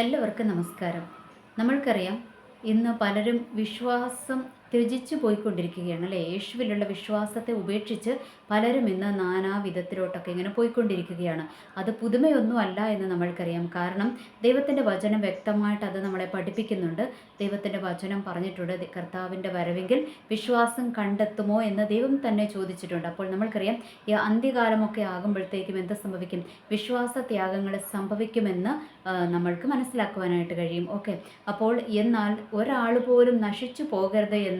എല്ലാവർക്കും നമസ്കാരം. നമ്മൾക്കറിയാം ഇന്ന് പലരും വിശ്വാസം ത്യജിച്ചു പോയിക്കൊണ്ടിരിക്കുകയാണ് അല്ലേ? യേശുവിലുള്ള വിശ്വാസത്തെ ഉപേക്ഷിച്ച് പലരും ഇന്ന് നാനാവിധത്തിലോട്ടൊക്കെ ഇങ്ങനെ പോയിക്കൊണ്ടിരിക്കുകയാണ്. അത് പുതുമയൊന്നും അല്ല എന്ന് നമ്മൾക്കറിയാം. കാരണം ദൈവത്തിന്റെ വചനം വ്യക്തമായിട്ട് അത് നമ്മളെ പഠിപ്പിക്കുന്നുണ്ട്. ദൈവത്തിന്റെ വചനം പറഞ്ഞിട്ടുണ്ട്. കർത്താവിന്റെ വരവെങ്കിൽ വിശ്വാസം കണ്ടെത്തുമോ എന്ന് ദൈവം തന്നെ ചോദിച്ചിട്ടുണ്ട്. അപ്പോൾ നമ്മൾക്കറിയാം ഈ അന്ത്യകാലമൊക്കെ ആകുമ്പോഴത്തേക്കും എന്ത് സംഭവിക്കും? വിശ്വാസ ത്യാഗങ്ങൾ സംഭവിക്കുമെന്ന് നമ്മൾക്ക് മനസ്സിലാക്കുവാനായിട്ട് കഴിയും. ഓക്കെ. അപ്പോൾ എന്നാൽ ഒരാൾ പോലും നശിച്ചു പോകരുത് എന്ന്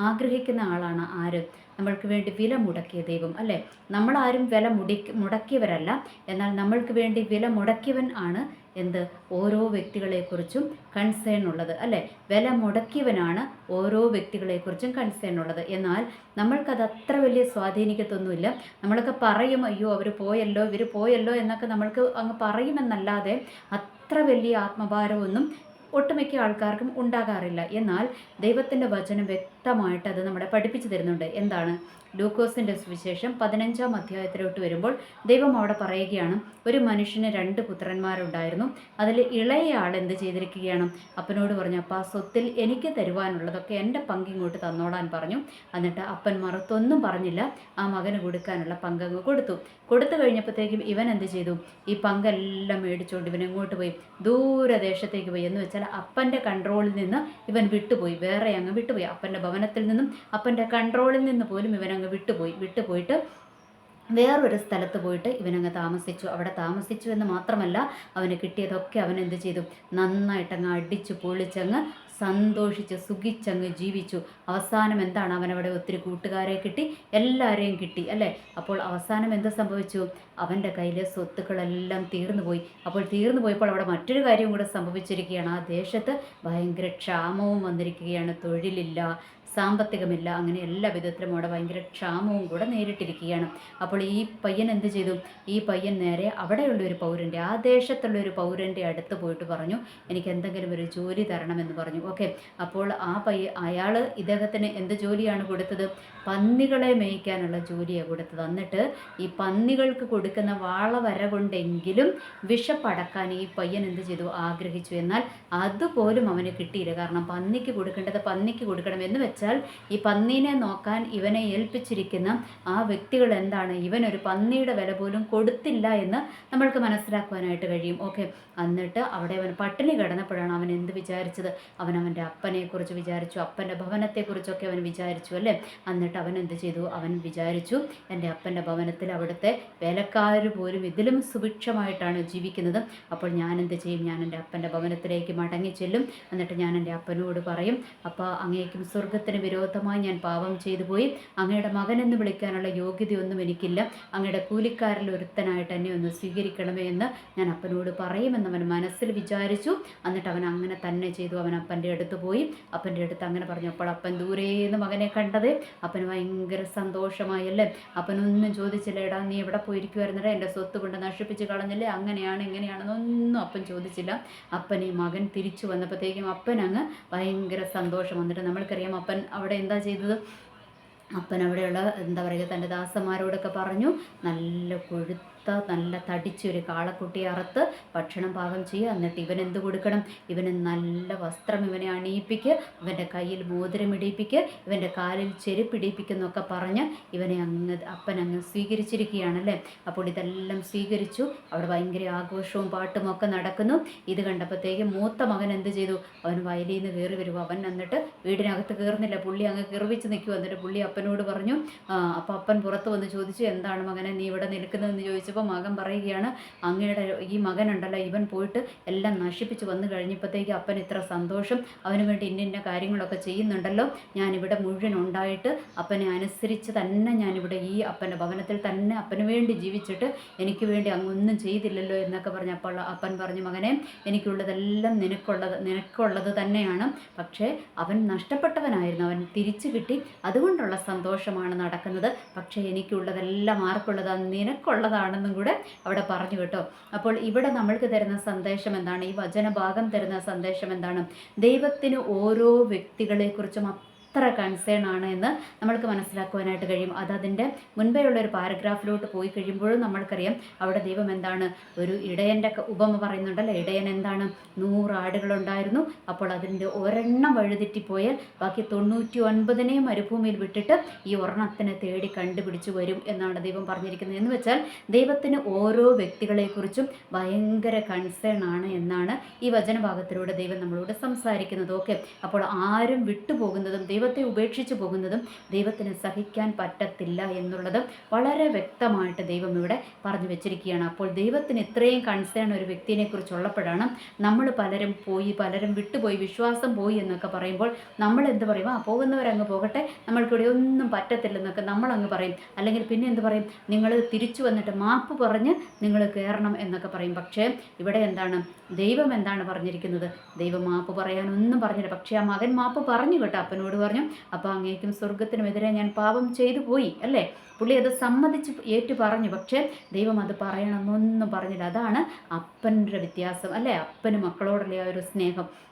ആഗ്രഹിക്കുന്ന ആളാണ് ആര്? നമ്മൾക്ക് വേണ്ടി വില മുടക്കിയ ദൈവം അല്ലേ? നമ്മളാരും വില മുടി മുടക്കിയവരല്ല. എന്നാൽ നമ്മൾക്ക് വേണ്ടി വില മുടക്കിയവൻ ആണ് എന്ത്? ഓരോ വ്യക്തികളെക്കുറിച്ചും കൺസേൺ ഉള്ളത് അല്ലേ? വില മുടക്കിയവനാണ് ഓരോ വ്യക്തികളെക്കുറിച്ചും കൺസേൺ ഉള്ളത്. എന്നാൽ നമ്മൾക്കത് അത്ര വലിയ സ്വാധീനിക്കത്തൊന്നുമില്ല. നമ്മളൊക്കെ പറയും അയ്യോ അവർ പോയല്ലോ ഇവർ പോയല്ലോ എന്നൊക്കെ നമ്മൾക്ക് അങ്ങ് പറയുമെന്നല്ലാതെ അത്ര വലിയ ആത്മഭാരമൊന്നും ഒട്ടുമിക്ക ആൾക്കാർക്കും ഉണ്ടാകാറില്ല. എന്നാൽ ദൈവത്തിന്റെ വചനം വ്യക്തമായിട്ട് അത് നമ്മളെ പഠിപ്പിച്ചു തരുന്നുണ്ട്. എന്താണ്? ലൂക്കോസിന്റെ സുവിശേഷം പതിനഞ്ചാം അധ്യായത്തിലോട്ട് വരുമ്പോൾ ദൈവം അവിടെ പറയുകയാണ് ഒരു മനുഷ്യന് രണ്ട് പുത്രന്മാരുണ്ടായിരുന്നു. അതിൽ ഇളയ ആൾ എന്ത് ചെയ്തിരിക്കുകയാണ്? അപ്പനോട് പറഞ്ഞു അപ്പം ആ സ്വത്തിൽ എനിക്ക് തരുവാനുള്ളതൊക്കെ എന്റെ പങ്കിങ്ങോട്ട് തന്നോടാൻ പറഞ്ഞു. എന്നിട്ട് അപ്പൻ മറുത്തൊന്നും പറഞ്ഞില്ല. ആ മകന് കൊടുക്കാനുള്ള പങ്കങ്ങ് കൊടുത്തു. കൊടുത്തു കഴിഞ്ഞപ്പോഴത്തേക്കും ഇവൻ എന്ത് ചെയ്തു? ഈ പങ്കെല്ലാം മേടിച്ചുകൊണ്ട് ഇവൻ എങ്ങോട്ട് പോയി? ദൂരദേശത്തേക്ക് പോയി. എന്ന് വെച്ചാൽ അപ്പന്റെ കൺട്രോളിൽ നിന്ന് ഇവൻ വിട്ടുപോയി. വേറെ അങ്ങ് വിട്ടുപോയി. അപ്പന്റെ ഭവനത്തിൽ നിന്നും അപ്പന്റെ കൺട്രോളിൽ നിന്ന് പോലും ഇവൻ വിട്ടുപോയി. വിട്ടുപോയിട്ട് വേറൊരു സ്ഥലത്ത് പോയിട്ട് ഇവനങ്ങ് താമസിച്ചു. അവിടെ താമസിച്ചു എന്ന് മാത്രമല്ല അവന് കിട്ടിയതൊക്കെ അവൻ എന്ത് ചെയ്തു? നന്നായിട്ടങ്ങ് അടിച്ചു പൊളിച്ചങ്ങ് സന്തോഷിച്ച് സുഖിച്ചങ്ങ് ജീവിച്ചു. അവസാനം എന്താണ്? അവനവിടെ ഒത്തിരി കൂട്ടുകാരെ കിട്ടി എല്ലാവരെയും കിട്ടി അല്ലേ? അപ്പോൾ അവസാനം എന്ത് സംഭവിച്ചു? അവന്റെ കയ്യിലെ സ്വത്തുക്കളെല്ലാം തീർന്നു പോയി അപ്പോൾ തീർന്നു പോയപ്പോൾ അവിടെ മറ്റൊരു കാര്യം കൂടെ സംഭവിച്ചിരിക്കുകയാണ്. ആ ദേശത്ത് ഭയങ്കര ക്ഷാമവും വന്നിരിക്കുകയാണ്. തൊഴിലില്ല. സാമ്പത്തികമില്ല. അങ്ങനെ എല്ലാ വിധത്തിലും അവിടെ ഭയങ്കര ക്ഷാമവും കൂടെ നേരിട്ടിരിക്കുകയാണ്. അപ്പോൾ ഈ പയ്യൻ എന്ത് ചെയ്തു? ഈ പയ്യൻ നേരെ അവിടെയുള്ള ഒരു പൗരന്റെ ആ ദേശത്തുള്ള ഒരു പൗരന്റെ അടുത്ത് പോയിട്ട് പറഞ്ഞു എനിക്ക് എന്തെങ്കിലും ഒരു ജോലി തരണമെന്ന് പറഞ്ഞു. ഓക്കെ. അപ്പോൾ ആ പയ്യ അയാൾ ഇദ്ദേഹത്തിന് എന്ത് ജോലിയാണ് കൊടുത്തത്? പന്നികളെ മേയ്ക്കാനുള്ള ജോലിയാണ് കൊടുത്തത്. എന്നിട്ട് ഈ പന്നികൾക്ക് കൊടുക്കുന്ന വാള വാളവര കൊണ്ടെങ്കിലും വിഷപ്പടക്കാൻ ഈ പയ്യൻ എന്ത് ചെയ്തു? ആഗ്രഹിച്ചു. എന്നാൽ അതുപോലും അവന് കിട്ടിയില്ല. കാരണം പന്നിക്ക് കൊടുക്കേണ്ടത് പന്നിക്ക് കൊടുക്കണം എന്ന് വെച്ചാൽ ഈ പന്നീനെ നോക്കാൻ ഇവനെ ഏൽപ്പിച്ചിരിക്കുന്ന ആ വ്യക്തികൾ എന്താണ്? ഇവനൊരു പന്നിയുടെ വില പോലും കൊടുത്തില്ല എന്ന് നമ്മൾക്ക് മനസ്സിലാക്കുവാനായിട്ട് കഴിയും. ഓക്കെ. എന്നിട്ട് അവിടെ അവൻ പട്ടിണി കിടന്നപ്പോഴാണ് അവൻ എന്ത് വിചാരിച്ചത്? അവൻ അവന്റെ അപ്പനെക്കുറിച്ച് വിചാരിച്ചു. അപ്പന്റെ ഭവനത്തെക്കുറിച്ചൊക്കെ അവൻ വിചാരിച്ചു അല്ലേ? എന്നിട്ട് അവൻ എന്ത് ചെയ്തു? അവൻ വിചാരിച്ചു എന്റെ അപ്പന്റെ ഭവനത്തിൽ അവിടുത്തെ വേലക്കാർ പോലും ഇതിലും സുഭിക്ഷമായിട്ടാണ് ജീവിക്കുന്നത്. അപ്പോൾ ഞാൻ എന്ത് ചെയ്യും? ഞാൻ എന്റെ അപ്പന്റെ ഭവനത്തിലേക്ക് മടങ്ങി ചെല്ലും എന്നിട്ട് ഞാൻ എന്റെ അപ്പനോട് പറയും അപ്പോൾ അങ്ങേക്കും സ്വർഗത്തിന് വിരോധമായി ഞാൻ പാപം ചെയ്തു പോയി. അങ്ങയുടെ എന്ന് വിളിക്കാനുള്ള യോഗ്യതയൊന്നും എനിക്കില്ല. അങ്ങയുടെ കൂലിക്കാരിൽ ഒരുത്തനായിട്ട് എന്നെ ഒന്ന് സ്വീകരിക്കണമേ എന്ന് ഞാൻ അപ്പനോട് പറയുമെന്ന് അവൻ മനസ്സിൽ വിചാരിച്ചു. എന്നിട്ട് അവൻ അങ്ങനെ തന്നെ ചെയ്തു. അവൻ അപ്പന്റെ അടുത്ത് പോയി. അപ്പന്റെ അടുത്ത് അങ്ങനെ പറഞ്ഞു അപ്പോൾ അപ്പൻ ദൂരേന്ന് മകനെ കണ്ടത്. അപ്പന് ഭയങ്കര സന്തോഷമായല്ലേ? അപ്പനൊന്നും ചോദിച്ചില്ല എടാ നീ എവിടെ പോയിരിക്കുമായിരുന്നടാ എന്റെ സ്വത്ത് കൊണ്ട് നശിപ്പിച്ച് കളഞ്ഞില്ലേ? അങ്ങനെയാണ് ഇങ്ങനെയാണെന്നൊന്നും അപ്പൻ ചോദിച്ചില്ല. അപ്പൻ ഈ മകൻ തിരിച്ചു വന്നപ്പോഴത്തേക്കും അപ്പൻ അങ്ങ് ഭയങ്കര സന്തോഷം. വന്നിട്ട് നമ്മൾക്കറിയാം അപ്പൻ അവിടെ എന്താ ചെയ്തത്? അപ്പൻ അവിടെയുള്ള എന്താ പറയുക തന്റെ ദാസന്മാരോടൊക്കെ പറഞ്ഞു നല്ല കൊഴുത്ത നല്ല തടിച്ചൊരു കാളക്കുട്ടി അറുത്ത് ഭക്ഷണം പാകം ചെയ്യുക. എന്നിട്ട് ഇവൻ എന്ത് കൊടുക്കണം? ഇവന് നല്ല വസ്ത്രം ഇവനെ അണിയിപ്പിക്കുക ഇവന്റെ കയ്യിൽ മോതിരം ഇടിയിപ്പിക്കുക ഇവന്റെ കാലിൽ ചെരുപ്പിടിയിപ്പിക്കുന്നൊക്കെ പറഞ്ഞ് ഇവനെ അങ്ങ് അപ്പൻ അങ്ങ് സ്വീകരിച്ചിരിക്കുകയാണല്ലേ? അപ്പോൾ ഇതെല്ലാം സ്വീകരിച്ചു. അവിടെ ഭയങ്കര ആഘോഷവും പാട്ടും ഒക്കെ നടക്കുന്നു. ഇത് കണ്ടപ്പോഴത്തേക്കും മൂത്ത മകൻ എന്ത് ചെയ്തു? അവൻ വയലിൽ നിന്ന് കയറി വരുമോ അവൻ എന്നിട്ട് വീടിനകത്ത് കയറുന്നില്ല. പുള്ളി അങ്ങ് കിറവിച്ച് നിൽക്കുമോ എന്നിട്ട് പുള്ളി അപ്പനോട് പറഞ്ഞു അപ്പോൾ അപ്പൻ പുറത്ത് വന്ന് ചോദിച്ചു എന്താണ് മകനെ നീ ഇവിടെ നിൽക്കുന്നതെന്ന് ചോദിച്ചപ്പോൾ മകൻ പറയുകയാണ് അങ്ങയുടെ ഈ മകനുണ്ടല്ലോ ഇവൻ പോയിട്ട് എല്ലാം നശിപ്പിച്ച് വന്നു കഴിഞ്ഞപ്പോഴത്തേക്ക് അപ്പൻ ഇത്ര സന്തോഷം അവന് വേണ്ടി ഇന്ന ഇന്ന കാര്യങ്ങളൊക്കെ ചെയ്യുന്നുണ്ടല്ലോ ഞാനിവിടെ മുഴുവൻ ഉണ്ടായിട്ട് അപ്പനെ അനുസരിച്ച് തന്നെ ഞാനിവിടെ ഈ അപ്പന്റെ ഭവനത്തിൽ തന്നെ അപ്പന് വേണ്ടി ജീവിച്ചിട്ട് എനിക്ക് വേണ്ടി അങ്ങൊന്നും ചെയ്തില്ലല്ലോ എന്നൊക്കെ പറഞ്ഞ് അപ്പോൾ അപ്പൻ പറഞ്ഞു മകനെ എനിക്കുള്ളതെല്ലാം നിനക്കുള്ളത് നിനക്കുള്ളത് തന്നെയാണ് പക്ഷേ അവൻ നഷ്ടപ്പെട്ടവനായിരുന്നു അവൻ തിരിച്ചു കിട്ടി അതുകൊണ്ടുള്ള സന്തോഷമാണ് നടക്കുന്നത്. പക്ഷേ എനിക്കുള്ളതെല്ലാം ആർക്കുള്ളതാണ് നിനക്കുള്ളതാണെന്നും കൂടെ അവിടെ പറഞ്ഞു കേട്ടോ. അപ്പോൾ ഇവിടെ നമ്മൾക്ക് തരുന്ന സന്ദേശം എന്താണ്? ഈ വചനഭാഗം തരുന്ന സന്ദേശം എന്താണ്? ദൈവത്തിന് ഓരോ വ്യക്തികളെക്കുറിച്ചും എത്ര കൺസേൺ ആണ് എന്ന് നമ്മൾക്ക് മനസ്സിലാക്കുവാനായിട്ട് കഴിയും. അത് അതിന്റെ മുൻപേ ഉള്ള ഒരു പാരഗ്രാഫിലോട്ട് പോയി കഴിയുമ്പോഴും നമ്മൾക്കറിയാം അവിടെ ദൈവം എന്താണ്? ഒരു ഇടയന്റെ ഉപമ പറയുന്നുണ്ടല്ലോ. ഇടയൻ എന്താണ്? നൂറ് ആടുകളുണ്ടായിരുന്നു. അപ്പോൾ അതിന്റെ ഒരെണ്ണം വഴുതെറ്റിപ്പോയാൽ ബാക്കി തൊണ്ണൂറ്റി ഒൻപതിനെയും മരുഭൂമിയിൽ വിട്ടിട്ട് ഈ ഒരെണ്ണത്തിനെ തേടി കണ്ടുപിടിച്ചു വരും എന്നാണ് ദൈവം പറഞ്ഞിരിക്കുന്നത്. എന്ന് വെച്ചാൽ ദൈവത്തിന് ഓരോ വ്യക്തികളെക്കുറിച്ചും ഭയങ്കര കൺസേൺ ആണ് എന്നാണ് ഈ വചനഭാഗത്തിലൂടെ ദൈവം നമ്മളോട് സംസാരിക്കുന്നത്. ഓക്കെ. അപ്പോൾ ആരും വിട്ടുപോകുന്നതും ദൈവത്തെ ഉപേക്ഷിച്ച് പോകുന്നതും ദൈവത്തിന് സഹിക്കാൻ പറ്റത്തില്ല എന്നുള്ളത് വളരെ വ്യക്തമായിട്ട് ദൈവം ഇവിടെ പറഞ്ഞു വെച്ചിരിക്കുകയാണ്. അപ്പോൾ ദൈവത്തിന് ഇത്രയും കൺസേൺ ഒരു വ്യക്തിയെ കുറിച്ചുള്ളപ്പോഴാണ് നമ്മൾ പലരും പോയി പലരും വിട്ടുപോയി വിശ്വാസം പോയി എന്നൊക്കെ പറയുമ്പോൾ നമ്മൾ എന്ത് പറയും? ആ പോകുന്നവരങ്ങ് പോകട്ടെ നമ്മൾക്കിവിടെ ഒന്നും പറ്റത്തില്ലെന്നൊക്കെ നമ്മൾ അങ്ങ് പറയും. അല്ലെങ്കിൽ പിന്നെ എന്ത് പറയും? നിങ്ങൾ തിരിച്ചു വന്നിട്ട് മാപ്പ് പറഞ്ഞ് നിങ്ങൾ കയറണം എന്നൊക്കെ പറയും. പക്ഷേ ഇവിടെ എന്താണ്? ദൈവം എന്താണ് പറഞ്ഞിരിക്കുന്നത്? ദൈവം മാപ്പ് പറയാനൊന്നും പറഞ്ഞില്ല. പക്ഷേ ആ മകൻ മാപ്പ് പറഞ്ഞു കേട്ടോ അപ്പനോട് അപ്പോൾ അങ്ങേക്കും സ്വർഗത്തിനുമെതിരെ ഞാൻ പാപം ചെയ്തു പോയി അല്ലേ? പുള്ളി അത് സമ്മതിച്ച് ഏറ്റു പറഞ്ഞു. പക്ഷേ ദൈവം അത് പറയണമെന്നൊന്നും പറഞ്ഞില്ല. അതാണ് അപ്പന്റെ വ്യത്യാസം അല്ലേ? അപ്പന് മക്കളോടല്ലേ ആ ഒരു സ്നേഹം.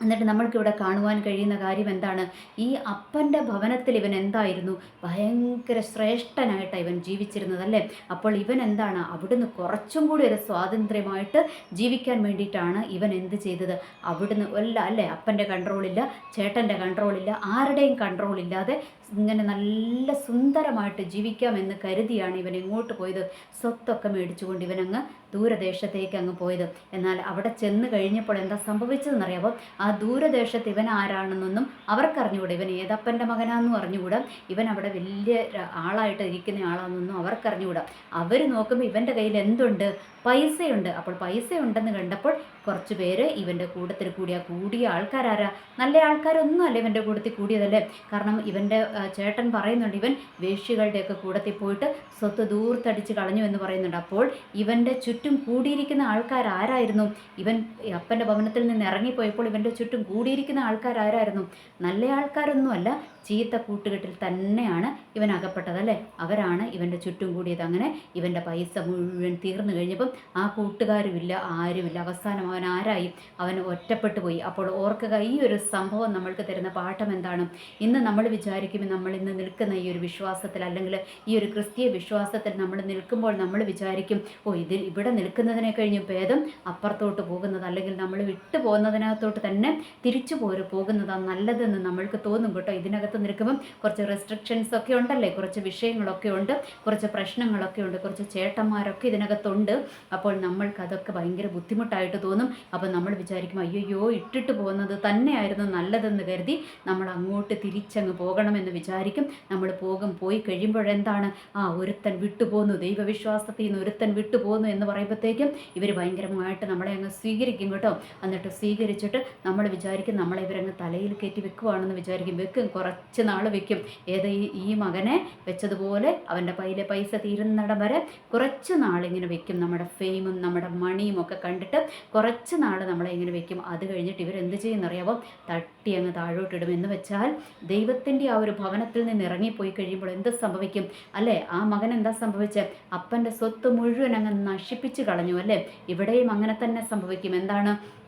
എന്നിട്ട് നമ്മൾക്കിവിടെ കാണുവാൻ കഴിയുന്ന കാര്യം എന്താണ്? ഈ അപ്പന്റെ ഭവനത്തിൽ ഇവൻ എന്തായിരുന്നു? ഭയങ്കര ശ്രേഷ്ഠനായിട്ടാണ് ഇവൻ ജീവിച്ചിരുന്നത് അല്ലേ? അപ്പോൾ ഇവൻ എന്താണ്? അവിടുന്ന് കുറച്ചും കൂടി ഒരു സ്വാതന്ത്ര്യമായിട്ട് ജീവിക്കാൻ വേണ്ടിയിട്ടാണ് ഇവൻ എന്ത് ചെയ്തത്? അവിടുന്ന് അല്ല അല്ലേ? അപ്പന്റെ കൺട്രോളില്ല ചേട്ടന്റെ കൺട്രോളില്ല ആരുടെയും കൺട്രോൾ ഇല്ലാതെ ഇങ്ങനെ നല്ല സുന്ദരമായിട്ട് ജീവിക്കാം എന്ന് കരുതിയാണ് ഇവൻ ഇങ്ങോട്ട് പോയത്. സ്വത്തൊക്കെ മേടിച്ചുകൊണ്ട് ഇവനങ്ങ് ദൂരദേശത്തേക്ക് അങ്ങ് പോയത്. എന്നാൽ അവിടെ ചെന്ന് കഴിഞ്ഞപ്പോൾ എന്താ സംഭവിച്ചതെന്നറിയാമോ ആ ദൂരദേശത്ത് ഇവൻ ആരാണെന്നൊന്നും അവർക്കറിഞ്ഞുകൂടാ. ഇവൻ ഏതപ്പന്റെ മകനാണെന്നും അറിഞ്ഞുകൂടാ. ഇവൻ അവിടെ വലിയ ആളായിട്ട് ഇരിക്കുന്ന ആളാണെന്നൊന്നും അവർക്കറിഞ്ഞുകൂടാ. അവർ നോക്കുമ്പോൾ ഇവന്റെ കയ്യിൽ എന്തുണ്ട്? പൈസയുണ്ട്. അപ്പോൾ പൈസ ഉണ്ടെന്ന് കണ്ടപ്പോൾ കുറച്ച് പേര് ഇവന്റെ കൂട്ടത്തിൽ കൂടിയ കൂടിയ ആൾക്കാരാരാ? നല്ല ആൾക്കാരൊന്നും അല്ല ഇവന്റെ കൂട്ടത്തിൽ കൂടിയതല്ലേ? കാരണം ഇവന്റെ ചേട്ടൻ പറയുന്നുണ്ട് ഇവൻ വേശ്യകളുടെയൊക്കെ കൂടത്തിൽ പോയിട്ട് സ്വത്ത് ദൂർത്തടിച്ച് കളഞ്ഞു എന്ന് പറയുന്നുണ്ട്. അപ്പോൾ ഇവന്റെ ചുറ്റും കൂടിയിരിക്കുന്ന ആൾക്കാർ ആരായിരുന്നു? ഇവൻ അപ്പന്റെ ഭവനത്തിൽ നിന്ന് ഇറങ്ങിപ്പോയപ്പോൾ ഇവന്റെ ചുറ്റും കൂടിയിരിക്കുന്ന ആൾക്കാർ ആരായിരുന്നു? നല്ല ആൾക്കാരൊന്നുമല്ല ചീത്ത കൂട്ടുകെട്ടിൽ തന്നെയാണ് ഇവൻ അകപ്പെട്ടത് അല്ലേ? അവരാണ് ഇവന്റെ ചുറ്റും കൂടിയത്. അങ്ങനെ ഇവന്റെ പൈസ മുഴുവൻ തീർന്നു കഴിഞ്ഞപ്പം ആ കൂട്ടുകാരുമില്ല ആരുമില്ല. അവസാനം അവൻ ആരായി? അവൻ ഒറ്റപ്പെട്ടു പോയി. അപ്പോൾ ഓർക്കുക ഈ ഒരു സംഭവം നമ്മൾക്ക് തരുന്ന പാഠം എന്താണ്? ഇന്ന് നമ്മൾ വിചാരിക്കും നമ്മൾ ഇന്ന് നിൽക്കുന്ന ഈ ഒരു വിശ്വാസത്തിൽ അല്ലെങ്കിൽ ഈ ഒരു ക്രിസ്തീയ വിശ്വാസത്തിൽ നമ്മൾ നിൽക്കുമ്പോൾ നമ്മൾ വിചാരിക്കും ഓ ഇതിൽ ഇവിടെ നിൽക്കുന്നതിനെ കഴിഞ്ഞ് ഭേദം അപ്പുറത്തോട്ട് പോകുന്നത് അല്ലെങ്കിൽ നമ്മൾ വിട്ടു പോകുന്നതിനകത്തോട്ട് തന്നെ തിരിച്ചു പോര് പോകുന്നതാണ് നല്ലതെന്ന് നമ്മൾക്ക് തോന്നും കേട്ടോ. ഇതിനകത്ത് നിൽക്കുമ്പം കുറച്ച് റെസ്ട്രിക്ഷൻസ് ഒക്കെ ഉണ്ടല്ലേ? കുറച്ച് വിഷയങ്ങളൊക്കെ ഉണ്ട്. കുറച്ച് പ്രശ്നങ്ങളൊക്കെ ഉണ്ട്. കുറച്ച് ചേട്ടന്മാരൊക്കെ ഇതിനകത്തുണ്ട്. അപ്പോൾ നമ്മൾക്ക് അതൊക്കെ ഭയങ്കര ബുദ്ധിമുട്ടായിട്ട് തോന്നും. അപ്പോൾ നമ്മൾ വിചാരിക്കും അയ്യോ ഇട്ടിട്ട് പോകുന്നത് തന്നെയായിരുന്നു നല്ലതെന്ന് കരുതി നമ്മൾ അങ്ങോട്ട് തിരിച്ചങ്ങ് പോകണമെന്ന് വിചാരിക്കും. നമ്മൾ പോകും പോയി കഴിയുമ്പോഴെന്താണ്? ആ ഒരുത്തൻ വിട്ടുപോകുന്നു ദൈവവിശ്വാസത്തിൽ നിന്ന് ഒരുത്തൻ വിട്ടുപോകുന്നു എന്ന് പറയുമ്പോഴത്തേക്കും ഇവർ ഭയങ്കരമായിട്ട് നമ്മളെ അങ്ങ് സ്വീകരിക്കും കേട്ടോ. എന്നിട്ട് സ്വീകരിച്ചിട്ട് നമ്മൾ വിചാരിക്കും നമ്മളെ ഇവരങ്ങ് തലയിൽ കയറ്റി വെക്കുവാണെന്ന് വിചാരിക്കും. വെക്കും. കുറച്ച് നാൾ വെക്കും. ഏത് ഈ മകനെ വെച്ചതുപോലെ അവന്റെ പൈലെ പൈസ തീരുന്നിടം വരെ കുറച്ച് നാളിങ്ങനെ വെക്കും. നമ്മുടെ ഫെയിമും നമ്മുടെ മണിയും ഒക്കെ കണ്ടിട്ട് കുറച്ച് നാൾ നമ്മളെ ഇങ്ങനെ വെക്കും. അത് കഴിഞ്ഞിട്ട് ഇവരെന്ത് ചെയ്യുന്നറിയാവോ? തട്ടി അങ്ങ് താഴോട്ടിടും എന്ന് വെച്ചാൽ ദൈവത്തിന്റെ ആ ഒരു ഭവനത്തിൽ നിന്ന് ഇറങ്ങിപ്പോയി കഴിയുമ്പോൾ എന്ത് സംഭവിക്കും? അല്ലേ? ആ മകൻ എന്താ സംഭവിച്ചത് അപ്പന്റെ സ്വത്ത് മുഴുവൻ അങ്ങ് നശിപ്പിച്ച് കളഞ്ഞു അല്ലേ? ഇവിടെയും അങ്ങനെ തന്നെ സംഭവിക്കും. എന്താണ്?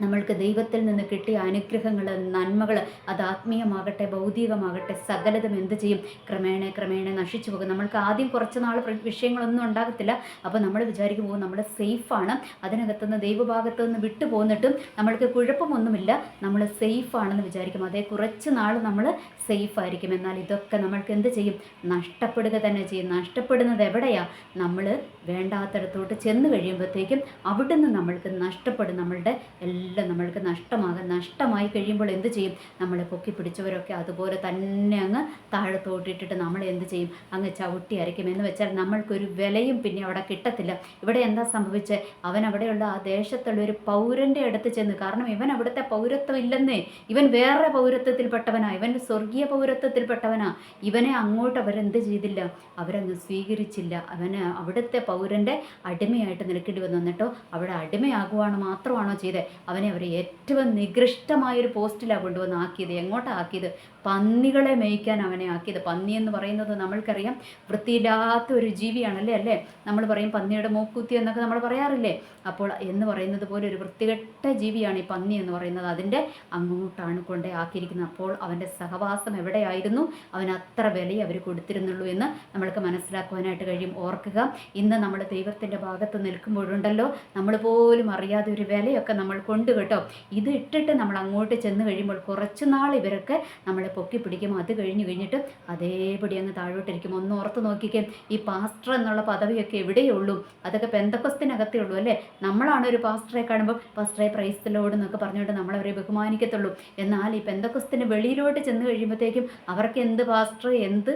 നമ്മൾക്ക് ദൈവത്തിൽ നിന്ന് കിട്ടിയ അനുഗ്രഹങ്ങൾ നന്മകൾ അത് ആത്മീയമാകട്ടെ ഭൗതികമാകട്ടെ സകലതും എന്ത് ചെയ്യും? ക്രമേണ ക്രമേണ നശിച്ചു പോകും. നമ്മൾക്ക് ആദ്യം കുറച്ച് നാൾ വിഷയങ്ങളൊന്നും ഉണ്ടാകത്തില്ല. അപ്പോൾ നമ്മൾ വിചാരിക്കും പോകും നമ്മൾ സേഫാണ്. അതിനകത്തുനിന്ന് ദൈവഭാഗത്തു നിന്ന് വിട്ടു പോന്നിട്ടും നമ്മൾക്ക് കുഴപ്പമൊന്നുമില്ല. നമ്മൾ സേഫാണെന്ന് വിചാരിക്കും. അതേ കുറച്ച് നാൾ നമ്മൾ സേഫ് ആയിരിക്കും എന്നാൽ ഇതൊക്കെ നമ്മൾക്ക് എന്ത് ചെയ്യും? നഷ്ടപ്പെടുക തന്നെ ചെയ്യും. നഷ്ടപ്പെടുന്നത് എവിടെയാണ് നമ്മൾ വേണ്ടാത്തടത്തോട്ട് ചെന്ന് കഴിയുമ്പോഴത്തേക്കും അവിടുന്ന് നമ്മൾക്ക് നഷ്ടപ്പെടും. നമ്മളുടെ എല്ലാം നമ്മൾക്ക് നഷ്ടമാകും നഷ്ടമായി കഴിയുമ്പോൾ എന്ത് ചെയ്യും? നമ്മളെ പൊക്കി പിടിച്ചവരൊക്കെ അതുപോലെ തന്നെ അങ്ങ് താഴത്തോട്ടിട്ടിട്ട് നമ്മൾ എന്ത് ചെയ്യും? അങ്ങ് ചവിട്ടി അരയ്ക്കും. എന്ന് വെച്ചാൽ നമ്മൾക്കൊരു വിലയും പിന്നെ അവിടെ കിട്ടത്തില്ല. ഇവിടെ എന്താ സംഭവിച്ചത് അവൻ അവിടെയുള്ള ആ ദേശത്തുള്ള ഒരു പൗരന്റെ അടുത്ത് ചെന്ന് കാരണം ഇവൻ അവിടുത്തെ പൗരത്വം ഇല്ലെന്നേ. ഇവൻ വേറെ പൗരത്വത്തിൽപ്പെട്ടവനാണ് ഇവൻ സ്വർഗീയ പൗരത്വത്തിൽപ്പെട്ടവനാ. ഇവനെ അങ്ങോട്ട് അവരെന്ത് ചെയ്തില്ല? അവരങ്ങ് സ്വീകരിച്ചില്ല. അവന് അവിടുത്തെ പൗരന്റെ അടിമയായിട്ട് നിൽക്കേണ്ടി വന്നു. എന്നിട്ടോ അവിടെ അടിമയാകുവാണ് മാത്രമാണോ ചെയ്തത് അവനെ അവരെ ഏറ്റവും നികൃഷ്ടമായൊരു പോസ്റ്റിലാണ് കൊണ്ടുവന്ന് ആക്കിയത്. എങ്ങോട്ടാണ് ആക്കിയത്? പന്നികളെ മേയ്ക്കാൻ അവനെ ആക്കിയത്. പന്നി എന്ന് പറയുന്നത് നമ്മൾക്കറിയാം. വൃത്തിയില്ലാത്ത ഒരു ജീവിയാണല്ലേ അല്ലേ? നമ്മൾ പറയും പന്നിയുടെ മൂക്കുത്തി എന്നൊക്കെ നമ്മൾ പറയാറില്ലേ? അപ്പോൾ എന്ന് പറയുന്നത് പോലെ ഒരു വൃത്തികെട്ട ജീവിയാണ് ഈ പന്നി എന്ന് പറയുന്നത്. അതിന്റെ അങ്ങോട്ടാണ് കൊണ്ടേ ആക്കിയിരിക്കുന്നത്. അപ്പോൾ അവന്റെ സഹവാസം എവിടെയായിരുന്നു? അവൻ അത്ര വിലയെ അവർ കൊടുത്തിരുന്നുള്ളൂ എന്ന് നമ്മൾക്ക് മനസ്സിലാക്കുവാനായിട്ട് കഴിയും. ഓർക്കുക ഇന്ന് നമ്മൾ ദൈവത്തിന്റെ ഭാഗത്ത് നിൽക്കുമ്പോഴുണ്ടല്ലോ നമ്മൾ പോലും അറിയാതെ ഒരു വിലയൊക്കെ നമ്മൾ കൊണ്ട് കേട്ടോ. ഇത് ഇട്ടിട്ട് നമ്മൾ അങ്ങോട്ട് ചെന്ന് കഴിയുമ്പോൾ കുറച്ച് നാൾ ഇവരൊക്കെ നമ്മളെ പൊക്കി പിടിക്കും. അത് കഴിഞ്ഞ് കഴിഞ്ഞിട്ട് അതേപടി അങ്ങ് താഴോട്ടിരിക്കും. ഒന്ന് ഓർത്ത് നോക്കിക്കേ ഈ പാസ്റ്റർ എന്നുള്ള പദവിയൊക്കെ എവിടെയുള്ളൂ അതൊക്കെ പെന്തക്കൊസ്തിനകത്തേ ഉള്ളൂ അല്ലേ? നമ്മളാണ് ഒരു പാസ്റ്ററെ കാണുമ്പോൾ പാസ്റ്ററെ പ്രൈസ് ലോഡ് എന്നൊക്കെ പറഞ്ഞുകൊണ്ട് നമ്മളവരെ ബഹുമാനിക്കത്തുള്ളൂ. എന്നാൽ ഈ പെന്തക്കൊസ്തിന് വെളിയിലോട്ട് ചെന്ന് കഴിയുമ്പോഴത്തേക്കും അവർക്ക് എന്ത് പാസ്റ്റർ എന്ത്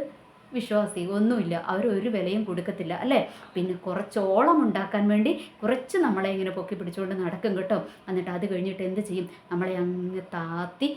വിശ്വാസി? ഒന്നുമില്ല. അവർ ഒരു വിലയും കൊടുക്കത്തില്ല അല്ലേ? പിന്നെ കുറച്ചോളം ഉണ്ടാക്കാൻ വേണ്ടി കുറച്ച് നമ്മളെ ഇങ്ങനെ പൊക്കി പിടിച്ചുകൊണ്ട് നടക്കും കേട്ടോ. എന്നിട്ട് അത് കഴിഞ്ഞിട്ട് എന്ത് ചെയ്യും? നമ്മളെ അങ്ങ് താത്തി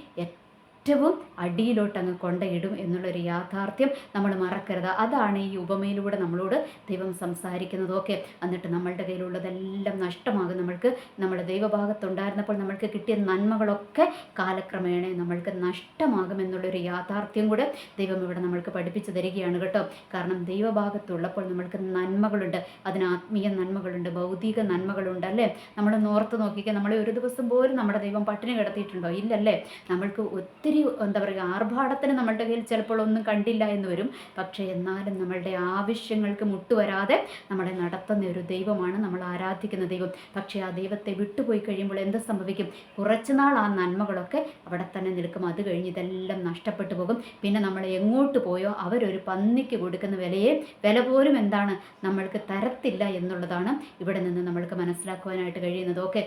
ഏറ്റവും അടിയിലോട്ട് അങ്ങ് കൊണ്ടയിടും എന്നുള്ളൊരു യാഥാർത്ഥ്യം നമ്മൾ മറക്കരുത്. അതാണ് ഈ ഉപമയിലൂടെ നമ്മളോട് ദൈവം സംസാരിക്കുന്നതൊക്കെ. എന്നിട്ട് നമ്മളുടെ കയ്യിലുള്ളതെല്ലാം നഷ്ടമാകും. നമ്മൾക്ക് നമ്മുടെ ദൈവഭാഗത്തുണ്ടായിരുന്നപ്പോൾ നമ്മൾക്ക് കിട്ടിയ നന്മകളൊക്കെ കാലക്രമേണ നമ്മൾക്ക് നഷ്ടമാകും എന്നുള്ളൊരു യാഥാർത്ഥ്യം കൂടെ ദൈവം ഇവിടെ നമ്മൾക്ക് പഠിപ്പിച്ചു തരികയാണ് കേട്ടോ. കാരണം ദൈവഭാഗത്തുള്ളപ്പോൾ നമ്മൾക്ക് നന്മകളുണ്ട്. അതിന് ആത്മീയ നന്മകളുണ്ട്. ഭൗതിക നന്മകളുണ്ട് അല്ലേ? നമ്മൾ നോർത്ത് നോക്കിക്കാൻ നമ്മളെ ഒരു ദിവസം പോലും നമ്മുടെ ദൈവം പട്ടിണി കിടത്തിയിട്ടുണ്ടോ? ഇല്ലല്ലേ? നമ്മൾക്ക് ഒത്തിരി എന്താ പറയുക ആർഭാടത്തിന് നമ്മളുടെ കയ്യിൽ ചിലപ്പോൾ ഒന്നും കണ്ടില്ല എന്ന് വരും. പക്ഷേ എന്നാലും നമ്മളുടെ ആവശ്യങ്ങൾക്ക് മുട്ടുവരാതെ നമ്മളെ നടത്തുന്ന ഒരു ദൈവമാണ് നമ്മൾ ആരാധിക്കുന്ന ദൈവം. പക്ഷേ ആ ദൈവത്തെ വിട്ടുപോയി കഴിയുമ്പോൾ എന്ത് സംഭവിക്കും? കുറച്ചുനാൾ ആ നന്മകളൊക്കെ അവിടെ തന്നെ നിൽക്കും. അത് കഴിഞ്ഞ് ഇതെല്ലാം നഷ്ടപ്പെട്ടു പോകും. പിന്നെ നമ്മൾ എങ്ങോട്ട് പോയോ അവരൊരു പന്നിക്ക് കൊടുക്കുന്ന വിലയെ വില പോലും എന്താണ്? നമ്മൾക്ക് തരത്തില്ല എന്നുള്ളതാണ് ഇവിടെ നിന്ന് നമ്മൾക്ക് മനസ്സിലാക്കുവാനായിട്ട് കഴിയുന്നത്. ഓക്കെ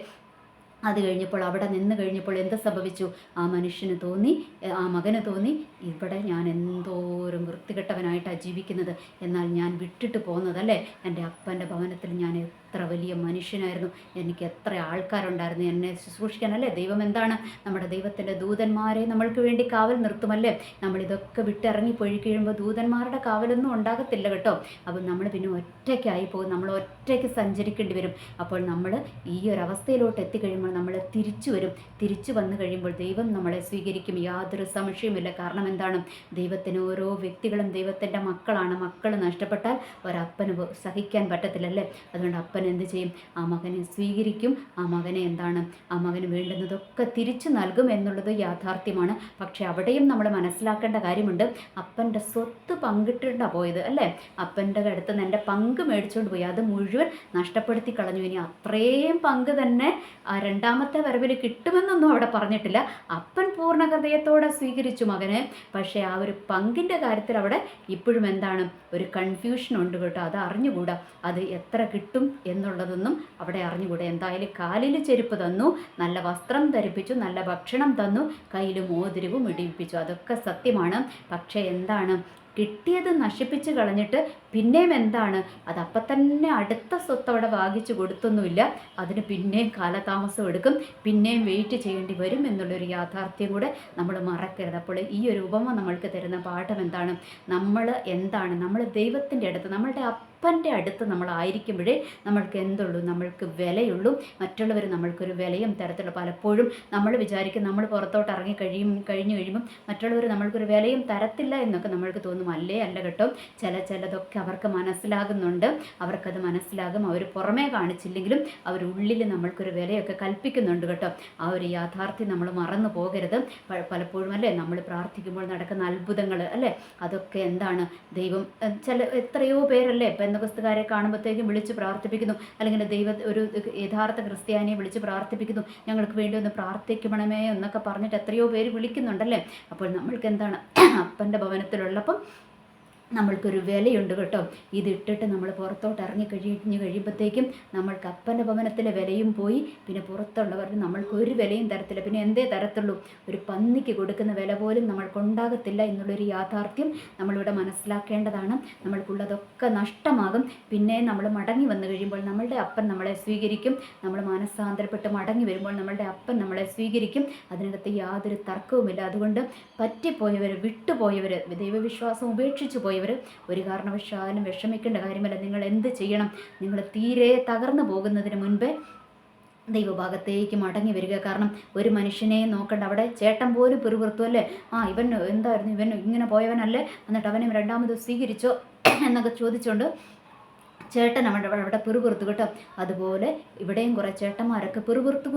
അത് കഴിഞ്ഞപ്പോൾ അവിടെ നിന്ന് കഴിഞ്ഞപ്പോൾ എന്ത് സംഭവിച്ചു? ആ മനുഷ്യന് തോന്നി ആ മകന് തോന്നി ഇവിടെ ഞാൻ എന്തോരം വൃത്തികെട്ടവനായിട്ടാണ് ജീവിക്കുന്നത്. എന്നാൽ ഞാൻ വിട്ടിട്ട് പോകുന്നതല്ലേ എന്റെ അപ്പന്റെ ഭവനത്തിൽ ഞാൻ എത്ര വലിയ മനുഷ്യനായിരുന്നു. എനിക്ക് എത്ര ആൾക്കാരുണ്ടായിരുന്നു എന്നെ ശുശ്രൂഷിക്കാൻ അല്ലേ? ദൈവം എന്താണ്? നമ്മുടെ ദൈവത്തിന്റെ ദൂതന്മാരെ നമ്മൾക്ക് വേണ്ടി കാവൽ നിർത്തുമല്ലേ? നമ്മളിതൊക്കെ വിട്ടിറങ്ങി കഴിയുമ്പോൾ ദൂതന്മാരുടെ കാവലൊന്നും ഉണ്ടാകത്തില്ല കേട്ടോ. അപ്പം നമ്മൾ പിന്നെ ഒറ്റയ്ക്കായി പോകും. നമ്മൾ ഒറ്റയ്ക്ക് സഞ്ചരിക്കേണ്ടി വരും. അപ്പോൾ നമ്മൾ ഈ ഒരു അവസ്ഥയിലോട്ട് എത്തിക്കഴിയുമ്പോൾ നമ്മൾ തിരിച്ചു വരും. തിരിച്ചു വന്നു കഴിയുമ്പോൾ ദൈവം നമ്മളെ സ്വീകരിക്കും. യാതൊരു സംശയവുമില്ല. കാരണം എന്താണ്? ദൈവത്തിന് ഓരോ വ്യക്തികളും ദൈവത്തിന്റെ മക്കളാണ്. മക്കൾ നഷ്ടപ്പെട്ടാൽ ഒരപ്പന് സഹിക്കാൻ പറ്റത്തില്ലല്ലേ അതുകൊണ്ട് അപ്പൻ എന്ത് ചെയ്യും? ആ മകനെ സ്വീകരിക്കും. ആ മകനെ എന്താണ്? ആ മകന് വേണ്ടുന്നതൊക്കെ തിരിച്ചു നൽകും എന്നുള്ളത് യാഥാർത്ഥ്യമാണ്. പക്ഷെ അവിടെയും നമ്മൾ മനസ്സിലാക്കേണ്ട കാര്യമുണ്ട്. അപ്പന്റെ സ്വത്ത് പങ്കിട്ടിട്ടാണ് പോയത് അല്ലേ? അപ്പന്റെ അടുത്ത് നിന്ന് എന്റെ പങ്ക് മേടിച്ചുകൊണ്ട് പോയി. അത് മുഴുവൻ നഷ്ടപ്പെടുത്തി കളഞ്ഞു. ഇനി അത്രയും പങ്ക് തന്നെ രണ്ടാമത്തെ വരവിൽ കിട്ടുമെന്നൊന്നും അവിടെ പറഞ്ഞിട്ടില്ല. അപ്പൻ പൂർണ ഹൃദയത്തോടെ സ്വീകരിച്ചു മകനെ. പക്ഷേ ആ ഒരു പങ്കിന്റെ കാര്യത്തിൽ അവിടെ ഇപ്പോഴും എന്താണ്? ഒരു കൺഫ്യൂഷൻ ഉണ്ട് കേട്ടോ. അത് അറിഞ്ഞുകൂടാ. അത് എത്ര കിട്ടും? എന്നുള്ളതൊന്നും അവിടെ അറിഞ്ഞുകൂടെ. എന്തായാലും കാലിൽ ചെരുപ്പ് തന്നു നല്ല വസ്ത്രം ധരിപ്പിച്ചു നല്ല ഭക്ഷണം തന്നു കയ്യിൽ മോതിരവും ഇടിപ്പിച്ചു അതൊക്കെ സത്യമാണ്. പക്ഷേ എന്താണ്? കിട്ടിയത് നശിപ്പിച്ച് കളഞ്ഞിട്ട് പിന്നെയും എന്താണ്? അത് അപ്പം തന്നെ അടുത്ത സ്വത്ത് അവിടെ വാങ്ങിച്ചു കൊടുത്തൊന്നുമില്ല. അതിന് പിന്നെയും കാലതാമസം എടുക്കും. പിന്നെയും വെയിറ്റ് ചെയ്യേണ്ടി വരും എന്നുള്ളൊരു യാഥാർത്ഥ്യം കൂടെ നമ്മൾ മറക്കരുത്. അപ്പോൾ ഈ ഒരു ഉപമ നമ്മൾക്ക് തരുന്ന പാഠം എന്താണ്? നമ്മൾ എന്താണ്? നമ്മൾ ദൈവത്തിന്റെ അടുത്ത് നമ്മളുടെ അപ്പന്റെ അടുത്ത് നമ്മളായിരിക്കുമ്പോഴേ നമ്മൾക്ക് എന്തുള്ളൂ? നമ്മൾക്ക് വിലയുള്ളൂ. മറ്റുള്ളവർ നമ്മൾക്കൊരു വിലയും തരത്തിലുള്ള പലപ്പോഴും നമ്മൾ വിചാരിക്കും നമ്മൾ പുറത്തോട്ട് ഇറങ്ങി കഴിയും കഴിഞ്ഞു കഴിയുമ്പം മറ്റുള്ളവർ നമ്മൾക്കൊരു വിലയും തരത്തില്ല എന്നൊക്കെ നമ്മൾക്ക് തോന്നും. അല്ലേ? അല്ല കേട്ടോ. ചില ചിലതൊക്കെ അവർക്ക് മനസ്സിലാകുന്നുണ്ട്. അവർക്കത് മനസ്സിലാകും. അവർ പുറമേ കാണിച്ചില്ലെങ്കിലും അവർ ഉള്ളിൽ നമ്മൾക്കൊരു വിലയൊക്കെ കൽപ്പിക്കുന്നുണ്ട് കേട്ടോ. ആ ഒരു യാഥാർത്ഥ്യം നമ്മൾ മറന്നു പോകരുത്. പലപ്പോഴും അല്ലേ നമ്മൾ പ്രാർത്ഥിക്കുമ്പോൾ നടക്കുന്ന അത്ഭുതങ്ങൾ അല്ലേ? അതൊക്കെ എന്താണ്? ദൈവം ചില എത്രയോ പേരല്ലേ ഇപ്പം എന്തൊക്കെസ്തുകാരെ കാണുമ്പോഴത്തേക്കും വിളിച്ച് പ്രാർത്ഥിപ്പിക്കുന്നു. അല്ലെങ്കിൽ ദൈവ ഒരു യഥാർത്ഥ ക്രിസ്ത്യാനിയെ വിളിച്ച് പ്രാർത്ഥിപ്പിക്കുന്നു. ഞങ്ങൾക്ക് വേണ്ടി ഒന്ന് പ്രാർത്ഥിക്കണമേ എന്നൊക്കെ പറഞ്ഞിട്ട് എത്രയോ പേര് വിളിക്കുന്നുണ്ടല്ലേ? അപ്പോൾ നമ്മൾക്ക് എന്താണ്? അപ്പന്റെ ഭവനത്തിലുള്ളപ്പം നമ്മൾക്കൊരു വിലയുണ്ട് കേട്ടോ. ഇതിട്ടിട്ട് നമ്മൾ പുറത്തോട്ട് ഇറങ്ങി കഴിഞ്ഞ് കഴിയുമ്പോഴത്തേക്കും നമ്മൾക്ക് അപ്പന്റെ ഭവനത്തിലെ വിലയും പോയി. പിന്നെ പുറത്തുള്ളവർ നമ്മൾക്ക് ഒരു വിലയും തരത്തില്ല. പിന്നെ എന്തേ തരത്തുള്ളൂ? ഒരു പന്നിക്ക് കൊടുക്കുന്ന വില പോലും നമ്മൾക്കുണ്ടാകത്തില്ല എന്നുള്ളൊരു യാഥാർത്ഥ്യം നമ്മളിവിടെ മനസ്സിലാക്കേണ്ടതാണ്. നമ്മൾക്കുള്ളതൊക്കെ നഷ്ടമാകും. പിന്നെ നമ്മൾ മടങ്ങി വന്നു കഴിയുമ്പോൾ നമ്മളുടെ അപ്പൻ നമ്മളെ സ്വീകരിക്കും. നമ്മൾ മനസ്സാന്തരപ്പെട്ട് മടങ്ങി വരുമ്പോൾ നമ്മളുടെ അപ്പൻ നമ്മളെ സ്വീകരിക്കും. അതിനകത്ത് യാതൊരു തർക്കവുമില്ല. അതുകൊണ്ട് പറ്റിപ്പോയവർ വിട്ടുപോയവർ ദൈവവിശ്വാസം ഉപേക്ഷിച്ചു പോയി പോയവർ ഒരു കാരണവശാലും വിഷമിക്കേണ്ട കാര്യമല്ല. നിങ്ങൾ എന്ത് ചെയ്യണം? നിങ്ങൾ തീരെ തകർന്നു പോകുന്നതിന് മുൻപേ ദൈവഭാഗത്തേക്ക് മടങ്ങി വരിക. കാരണം ഒരു മനുഷ്യനെ നോക്കണ്ട. അവിടെ ചേട്ടൻ പോലും പിറുപിറുത്തു അല്ലേ? ആ ഇവൻ എന്തായിരുന്നു? ഇവൻ ഇങ്ങനെ പോയവനല്ലേ? എന്നിട്ട് അവനെ രണ്ടാമത് സ്വീകരിച്ചോ? എന്നൊക്കെ ചോദിച്ചുകൊണ്ട് ചേട്ടൻ അവിടെ അവിടെ പിറുപിറുത്തു കേട്ടോ. അതുപോലെ ഇവിടെയും കുറേ ചേട്ടന്മാരൊക്കെ പിറുപിറുത്തു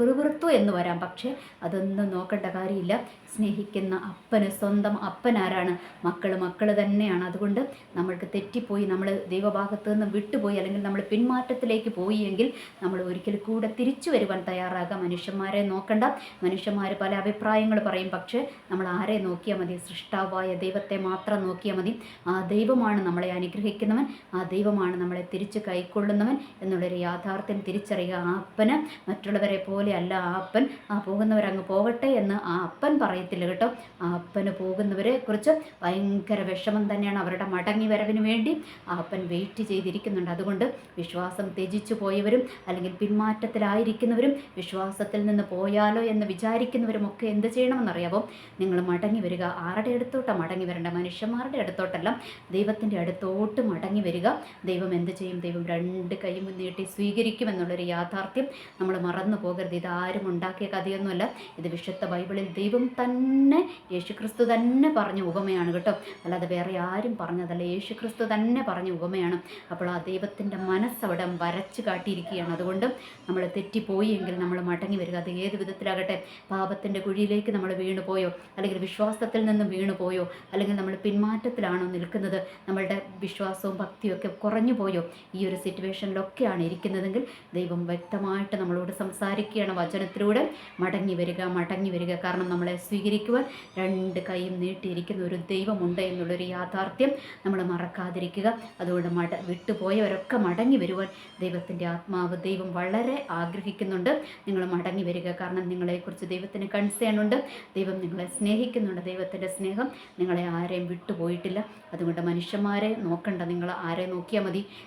പിറുപിറുത്തു എന്ന് വരാം. പക്ഷേ അതൊന്നും നോക്കേണ്ട കാര്യമില്ല. സ്നേഹിക്കുന്ന അപ്പന് സ്വന്തം അപ്പൻ ആരാണ്? മക്കൾ മക്കൾ തന്നെയാണ്. അതുകൊണ്ട് നമ്മൾക്ക് തെറ്റിപ്പോയി നമ്മൾ ദൈവഭാഗത്ത് നിന്ന് വിട്ടുപോയി അല്ലെങ്കിൽ നമ്മൾ പിന്മാറ്റത്തിലേക്ക് പോയി എങ്കിൽ നമ്മൾ ഒരിക്കൽ കൂടെ തിരിച്ചു വരുവാൻ തയ്യാറാകാം. മനുഷ്യന്മാരെ നോക്കണ്ട. മനുഷ്യന്മാർ പല അഭിപ്രായങ്ങൾ പറയും. പക്ഷേ നമ്മൾ ആരെ നോക്കിയാൽ മതി? സൃഷ്ടാവായ ദൈവത്തെ മാത്രം നോക്കിയാൽ മതി. ആ ദൈവമാണ് നമ്മളെ അനുഗ്രഹിക്കുന്നവൻ. ആ ദൈവമാണ് നമ്മളെ തിരിച്ച് കൈക്കൊള്ളുന്നവൻ എന്നുള്ളൊരു യാഥാർത്ഥ്യം തിരിച്ചറിയുക. ആ അപ്പന് മറ്റുള്ളവരെ പോലെ അല്ല ആ അപ്പൻ. ആ പോകുന്നവരങ്ങ് പോകട്ടെ എന്ന് ആ അപ്പൻ പറയും പറയത്തില്ല കേട്ടോ. ആ അപ്പന് പോകുന്നവരെ കുറിച്ച് ഭയങ്കര വിഷമം തന്നെയാണ് അവരുടെ മടങ്ങി വരവിന് വേണ്ടി ആ അപ്പൻ വെയിറ്റ് ചെയ്തിരിക്കുന്നുണ്ട്. അതുകൊണ്ട് വിശ്വാസം ത്യജിച്ചു പോയവരും അല്ലെങ്കിൽ പിന്മാറ്റത്തിലായിരിക്കുന്നവരും വിശ്വാസത്തിൽ നിന്ന് പോയാലോ എന്ന് വിചാരിക്കുന്നവരും ഒക്കെ എന്ത് ചെയ്യണമെന്നറിയാവോ? നിങ്ങൾ മടങ്ങി വരിക. ആരുടെ അടുത്തോട്ടാണ് മടങ്ങി വരേണ്ട മനുഷ്യന്മാരുടെ അടുത്തോട്ടല്ല. ദൈവത്തിന്റെ അടുത്തോട്ട് മടങ്ങി വരിക. ദൈവം എന്ത് ചെയ്യും? ദൈവം രണ്ട് കൈ മുന്നീട്ടി സ്വീകരിക്കുമെന്നുള്ളൊരു യാഥാർത്ഥ്യം നമ്മൾ മറന്നു പോകരുത്. ഇത് ആരും ഉണ്ടാക്കിയ കഥയൊന്നുമല്ല. ഇത് വിശുദ്ധ ബൈബിളിൽ ദൈവം തന്നെ യേശുക്രിസ്തു തന്നെ പറഞ്ഞ ഉപമയാണ് കേട്ടോ. അല്ലാതെ വേറെ ആരും പറഞ്ഞതല്ല. യേശുക്രിസ്തു തന്നെ പറഞ്ഞ ഉപമയാണ്. അപ്പോൾ ആ ദൈവത്തിന്റെ മനസ്സവിടെ വരച്ച് കാട്ടിയിരിക്കുകയാണ്. അതുകൊണ്ട് നമ്മൾ തെറ്റിപ്പോയി എങ്കിൽ നമ്മൾ മടങ്ങി വരിക. അത് ഏത് വിധത്തിലാകട്ടെ? പാപത്തിന്റെ കുഴിയിലേക്ക് നമ്മൾ വീണു പോയോ അല്ലെങ്കിൽ വിശ്വാസത്തിൽ നിന്നും വീണു പോയോ അല്ലെങ്കിൽ നമ്മൾ പിന്മാറ്റത്തിലാണോ നിൽക്കുന്നത്? നമ്മളുടെ വിശ്വാസവും ഭക്തിയും ഒക്കെ കുറഞ്ഞു പോയോ? ഈ ഒരു സിറ്റുവേഷനിലൊക്കെയാണ് ഇരിക്കുന്നതെങ്കിൽ ദൈവം വ്യക്തമായിട്ട് നമ്മളോട് സംസാരിക്കുകയാണ് വചനത്തിലൂടെ. മടങ്ങി വരിക മടങ്ങി വരിക. കാരണം നമ്മളെ സ്വീ സ്വീകരിക്കുവാൻ രണ്ട് കൈയും നീട്ടിയിരിക്കുന്ന ഒരു ദൈവമുണ്ട് എന്നുള്ളൊരു യാഥാർത്ഥ്യം നമ്മൾ മറക്കാതിരിക്കുക. അതുകൊണ്ട് മട വിട്ടുപോയവരൊക്കെ മടങ്ങി വരുവാൻ ദൈവത്തിന്റെ ആത്മാവ് ദൈവം വളരെ ആഗ്രഹിക്കുന്നുണ്ട്. നിങ്ങൾ മടങ്ങി വരിക. കാരണം നിങ്ങളെക്കുറിച്ച് ദൈവത്തിന് കൺസേൺ ഉണ്ട്. ദൈവം നിങ്ങളെ സ്നേഹിക്കുന്നുണ്ട്. ദൈവത്തിന്റെ സ്നേഹം നിങ്ങളെ ആരെയും വിട്ടുപോയിട്ടില്ല. അതുകൊണ്ട് മനുഷ്യന്മാരെ നോക്കണ്ട. നിങ്ങൾ ആരെ നോക്കിയാൽ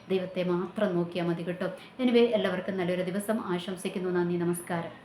ദൈവത്തെ മാത്രം നോക്കിയാൽ മതി കേട്ടോ. എനിവേ എല്ലാവർക്കും നല്ലൊരു ദിവസം. ആശംസിക്കുന്നു. നന്ദി. നമസ്കാരം.